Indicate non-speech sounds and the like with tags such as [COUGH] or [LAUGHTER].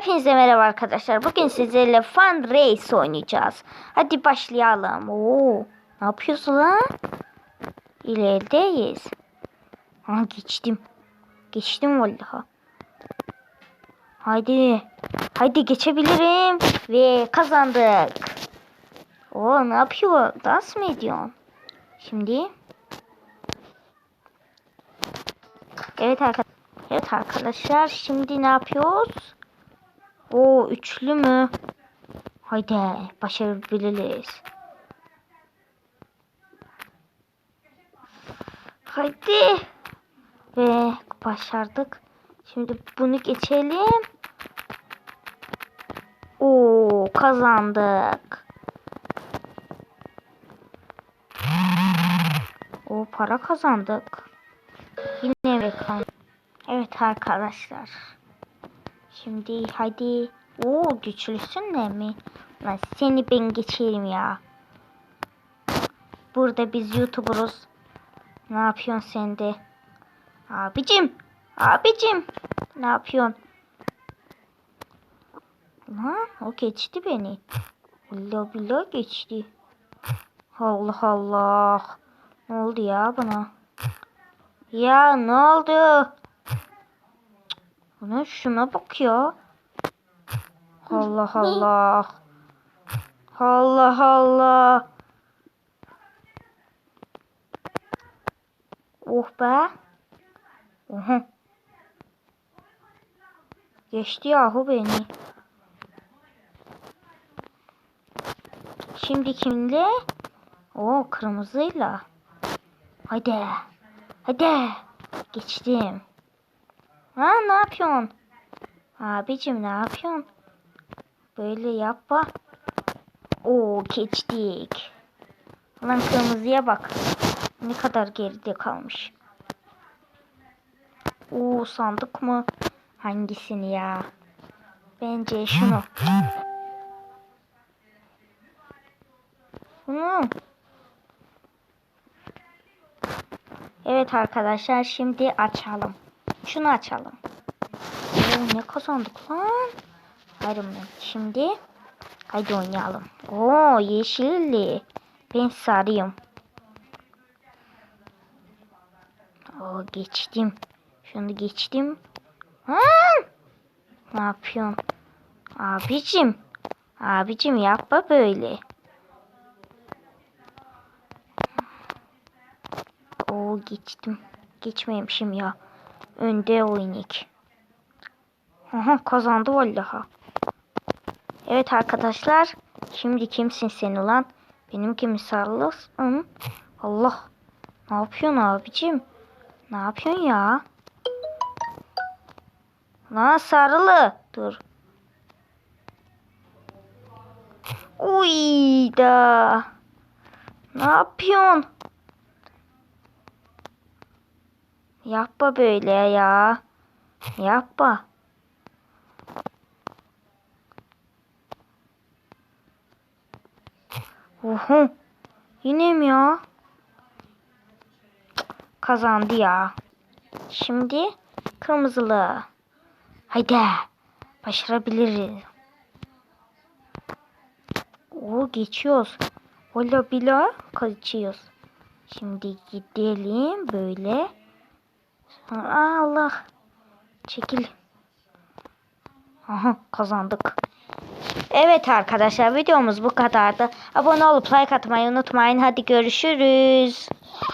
Hepinize merhaba arkadaşlar. Bugün sizlerle Fun Race oynayacağız. Hadi başlayalım. Oo, ne yapıyorsun lan? İlerideyiz. Ha geçtim. Geçtim vallahi. Haydi. Haydi geçebilirim. Ve kazandık. Oo ne yapıyor? Dans mı ediyorsun? Şimdi. Evet arkadaşlar. Evet arkadaşlar şimdi ne yapıyoruz? O üçlü mü? Haydi başarabiliriz. Haydi. Ve başardık. Şimdi bunu geçelim. Oo kazandık. O para kazandık. Yine reklam. Evet arkadaşlar. Şimdi hadi. Oo güçlüsün de mi? Lan seni ben geçerim ya. Burada biz YouTuber'uz. Ne yapıyorsun sen de? Abicim. Abicim. Ne yapıyorsun? Lan o geçti beni. Allah billah geçti. Allah Allah. Ne oldu ya buna? Ya ne oldu? Buna şuna bak ya. Allah [LAUGHS] Allah. Allah Allah. Oh be. Oha. Geçti yahu beni. Şimdi kimle? O kırmızıyla. Hadi. Hadi. Geçtim. Ha ne yapıyorsun? Abicim ne yapıyorsun? Böyle yapma. Oo geçtik. Lan kırmızıya bak. Ne kadar geride kalmış. Oo sandık mı? Hangisini ya? Bence şunu. Hmm. Evet arkadaşlar şimdi açalım. Şunu açalım. Oo, ne kazandık lan? Iron Man. Şimdi haydi oynayalım. Oo yeşilli. Ben sarıyım. Oo geçtim. Şunu geçtim. Ha! Ne yapıyorsun? Abicim. Abicim yapma böyle. Oo geçtim. Geçmemişim ya. Önde oynak. Aha kazandı vallaha. Evet arkadaşlar. Şimdi kimsin sen ulan? Benim kimi? Allah. Ne yapıyorsun abicim? Ne yapıyorsun ya? Lan sarılı. Dur. Uy da. Ne yapıyorsun? Yapma böyle ya. Yapma. Oho. Yine mi ya? Kazandı ya. Şimdi kırmızılı. Haydi. Başarabiliriz. O geçiyoruz. Valla bila kaçıyoruz. Şimdi gidelim böyle. Allah. Çekil. Aha kazandık. Evet arkadaşlar videomuz bu kadardı. Abone olup like atmayı unutmayın. Hadi görüşürüz.